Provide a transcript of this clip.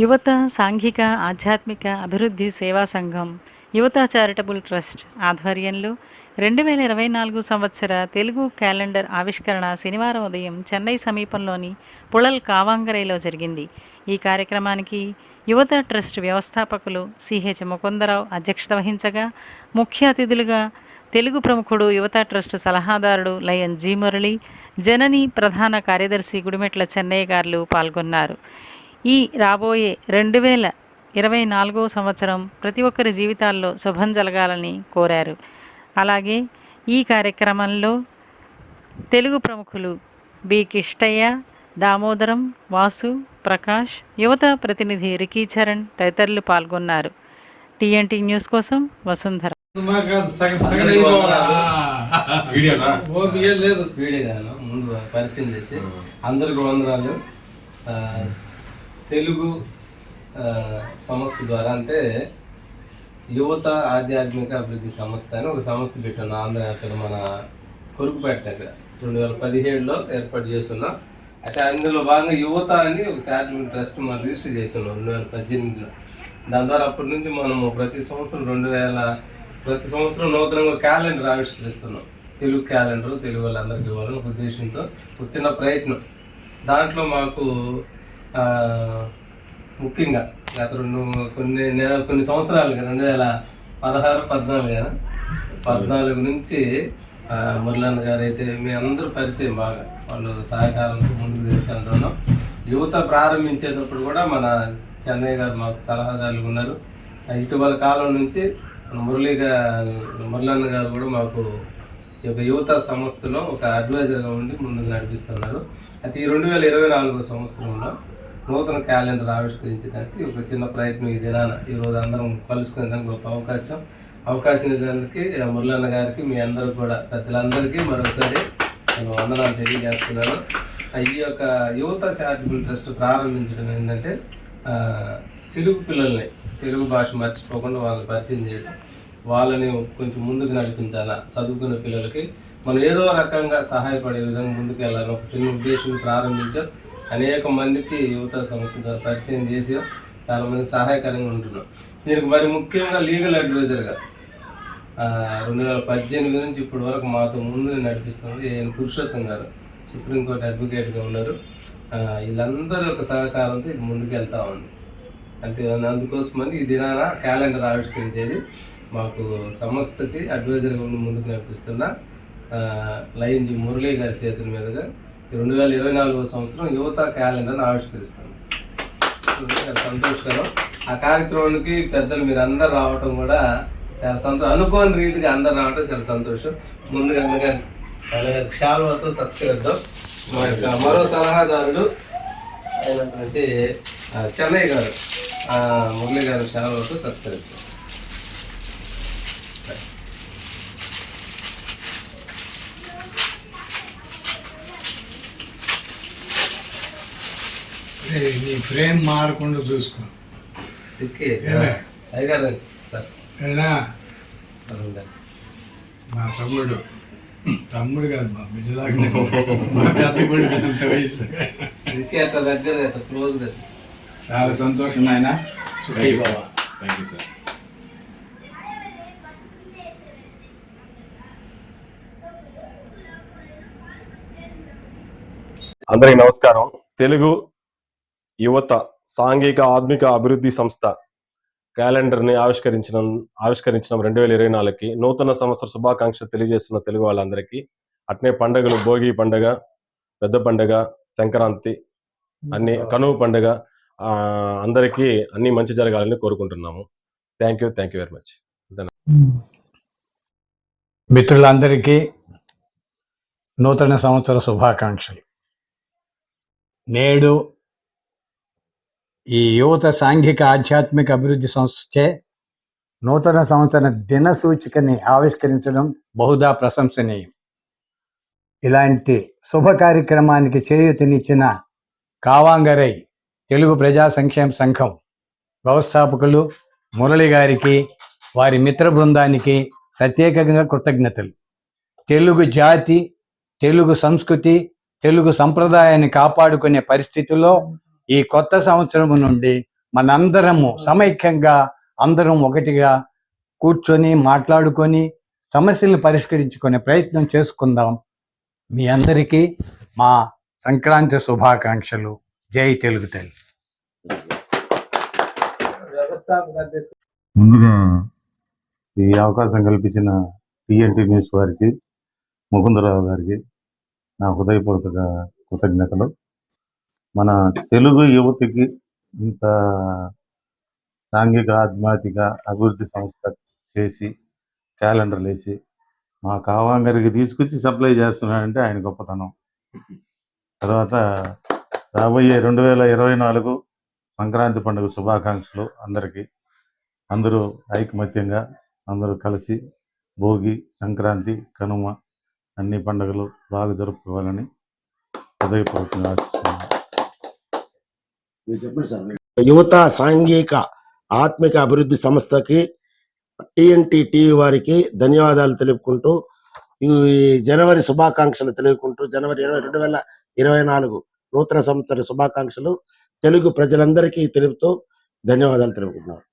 యువత సాంఘిక ఆధ్యాత్మిక అభివృద్ధి సేవా సంఘం యువత చారిటబుల్ ట్రస్ట్ ఆధ్వర్యంలో రెండు వేల ఇరవై నాలుగు సంవత్సర తెలుగు క్యాలెండర్ ఆవిష్కరణ శనివారం ఉదయం చెన్నై సమీపంలోని పుళల్ కావాంగరైలో జరిగింది. ఈ కార్యక్రమానికి యువత ట్రస్ట్ వ్యవస్థాపకులు సిహెచ్ ముకుందరావు అధ్యక్షత వహించగా ముఖ్య అతిథులుగా తెలుగు ప్రముఖుడు యువత ట్రస్ట్ సలహాదారుడు లయన్ జీ మురళి జనని ప్రధాన కార్యదర్శి గుడిమెట్ల చెన్నయ్య గారు పాల్గొన్నారు. ఈ రాబోయే రెండు వేల ఇరవై నాలుగో సంవత్సరం ప్రతి ఒక్కరి జీవితాల్లో శుభం జరగాలని కోరారు. అలాగే ఈ కార్యక్రమంలో తెలుగు ప్రముఖులు బి. కిష్టయ్య దామోదరం వాసు ప్రకాష్ యువత ప్రతినిధి రికీ చరణ్ తదితరులు పాల్గొన్నారు. టీఎన్టీ న్యూస్ కోసం వసుంధర. అందరికి వందనాలు ఆ, తెలుగు సంస్థ ద్వారా అంటే యువత ఆధ్యాత్మిక అభివృద్ధి సంస్థ అని ఒక సంస్థ పెట్టాను ఆంధ్ర అక్కడ మన కొరుకుపేట దగ్గర. రెండు వేల పదిహేడులో ఏర్పాటు చేస్తున్నాం. అయితే అందులో భాగంగా యువత అని ఒక చారిటబుల్ ట్రస్ట్ మనం రిజిస్టర్ చేస్తున్నాం రెండు వేల పద్దెనిమిదిలో. దాని ద్వారా అప్పటి నుంచి మనము ప్రతి సంవత్సరం రెండు వేల ప్రతి సంవత్సరం నూతనంగా క్యాలెండర్ ఆవిష్కరిస్తున్నాం. తెలుగు క్యాలెండర్ తెలుగు వాళ్ళందరికీ ఇవ్వాలని ఒక ఉద్దేశంతో ఒక చిన్న ప్రయత్నం. దాంట్లో మాకు ముఖ్యంగా గత రెండు కొన్ని నెల కొన్ని సంవత్సరాలుగా రెండు వేల పదహారు పద్నాలుగు కదా. పద్నాలుగు నుంచి మురళన్న గారు అయితే మీ అందరూ పరిచయం బాగా. వాళ్ళు సహకారంతో ముందుకు తీసుకెళ్తున్నాం యువత ప్రారంభించేటప్పుడు కూడా మన చెన్నై గారు మాకు సలహాదారులు ఉన్నారు. ఇటీవల కాలం నుంచి మన గారు మురళన్న గారు కూడా మాకు ఈ యొక్క యువత సంస్థలో ఒక అడ్వైజర్గా ఉండి ముందుకు నడిపిస్తున్నారు. అయితే ఈ రెండు వేల ఇరవై నాలుగో సంవత్సరంలో నూతన క్యాలెండర్ ఆవిష్కరించడానికి ఒక చిన్న ప్రయత్నం ఈ దినాన. ఈరోజు అందరం కలుసుకునే దానికి ఒక అవకాశం. అవకాశం ఇచ్చినందుకు మురళన్న గారికి మీ అందరూ కూడా పెద్దలందరికీ మరొకసారి నేను వందనాలు తెలియజేస్తున్నాను. ఈ యొక్క యువత చారిటబుల్ ట్రస్ట్ ప్రారంభించడం ఏంటంటే తెలుగు పిల్లల్ని తెలుగు భాష మర్చిపోకుండా వాళ్ళని పరిచయం చేయడం. వాళ్ళని కొంచెం ముందుకు నడిపించాలా చదువుకున్న పిల్లలకి. మనం ఏదో రకంగా సహాయపడే విధంగా ముందుకు వెళ్ళాలని ఒక చిన్న ఉద్దేశం ప్రారంభించాం. అనేక మందికి యువత సంస్థ పరిచయం చేసి చాలా మంది సహాయకరంగా ఉంటున్నాం. దీనికి మరి ముఖ్యంగా లీగల్ అడ్వైజర్గా రెండు వేల పద్దెనిమిది నుంచి ఇప్పటి వరకు మాతో ముందు నడిపిస్తుంది ఆయన పురుషోత్తం గారు. సుప్రీంకోర్టు అడ్వకేట్గా ఉన్నారు. వీళ్ళందరి యొక్క సహకారంతో ఇది ముందుకు వెళ్తా ఉంది. అంతే అందుకోసమని ఈ దినాన క్యాలెండర్ ఆవిష్కరించేది మాకు సంస్థకి అడ్వైజర్గా ఉండి ముందుకు నడిపిస్తున్న లైన్ జి మురళీ గారి చేతుల మీదుగా రెండు వేల ఇరవై నాలుగో సంవత్సరం యువత క్యాలెండర్ని ఆవిష్కరిస్తాను సంతోషకరం. ఆ కార్యక్రమానికి పెద్దలు మీరు అందరు రావటం కూడా చాలా సంతోషం. అనుకోని రీతిగా అందరు రావటం చాలా సంతోషం. ముందుగా అందుకని క్షాలతో సత్కరిద్దాం. మా యొక్క మరో సలహాదారుడు అయినటువంటి చెన్నై గారు మురళి గారు క్షాలతో సత్కరిస్తాం నీ ఫ్రేమ్ మారకుండా చూసుకో. మా తమ్ముడు. తమ్ముడు కాదు మా బిడ్డలాగానే మా పెద్ద కొడుకు అంత వయసు. చాలా సంతోషం నాయన. థ్యాంక్ యూ సార్ అందరికి నమస్కారం. తెలుగు యువత సాంఘిక ఆత్మిక అభివృద్ధి సంస్థ క్యాలెండర్ని ఆవిష్కరించిన ఆవిష్కరించిన రెండు వేల ఇరవై నాలుగుకి నూతన సంవత్సర శుభాకాంక్షలు తెలియజేస్తున్న తెలుగు వాళ్ళందరికీ అట్నే పండుగలు భోగి పండుగ పెద్ద పండుగ సంక్రాంతి అన్ని కనుమ పండుగ ఆ, అందరికీ అన్ని మంచి జరగాలని కోరుకుంటున్నాము. Thank you thank you very much. మిత్రులందరికీ నూతన సంవత్సర శుభాకాంక్షలు. నేడు ఈ యువత సాంఘిక ఆధ్యాత్మిక అభివృద్ధి సంస్థచే నూతన సంవత్సర దిన సూచికని ఆవిష్కరించడం బహుదా ప్రశంసనీయం. ఇలాంటి శుభ కార్యక్రమానికి చేయూతనిచ్చిన కావాంగరై తెలుగు ప్రజా సంక్షేమ సంఘం వ్యవస్థాపకులు మురళి గారికి వారి మిత్ర బృందానికి ప్రత్యేకంగా కృతజ్ఞతలు. తెలుగు జాతి తెలుగు సంస్కృతి తెలుగు సంప్రదాయాన్ని కాపాడుకునే పరిస్థితుల్లో ఈ కొత్త సంవత్సరం నుండి మనందరము సమైక్యంగా అందరం ఒకటిగా కూర్చొని మాట్లాడుకొని సమస్యలు పరిష్కరించుకునే ప్రయత్నం చేసుకుందాం. మీ అందరికీ మా సంక్రాంతి శుభాకాంక్షలు. జై తెలుగు తల్లి. ముందుగా ఈ అవకాశం కల్పించిన టిఎన్టీ న్యూస్ వారికి ముకుందరావు గారికి నా హృదయపూర్వక కృతజ్ఞతలు. మన తెలుగు యువతకి ఇంత సాంఘిక ఆధ్యాత్మిక అభివృద్ధి సంస్థ చేసి క్యాలెండర్లు వేసి మా కావాంగరికి తీసుకొచ్చి సప్లై చేస్తున్నాడంటే ఆయన గొప్పతనం. తర్వాత రాబోయే రెండు వేల ఇరవై నాలుగు సంక్రాంతి పండుగ శుభాకాంక్షలు అందరికీ. అందరూ ఐకమత్యంగా అందరూ కలిసి భోగి సంక్రాంతి కనుమ అన్ని పండుగలు బాగా జరుపుకోవాలని హృదయపూర్వకంగా ఆశిస్తున్నాను. యువత సాంఘిక ఆత్మిక అభివృద్ధి సంస్థకి టిఎన్టీ టీవీ వారికి ధన్యవాదాలు తెలుపుకుంటూ ఈ జనవరి శుభాకాంక్షలు తెలుపుకుంటూ జనవరి ఇరవై రెండు వేల ఇరవై నాలుగు నూతన సంవత్సర శుభాకాంక్షలు తెలుగు ప్రజలందరికీ తెలుపుతూ ధన్యవాదాలు తెలుపుకుంటున్నాను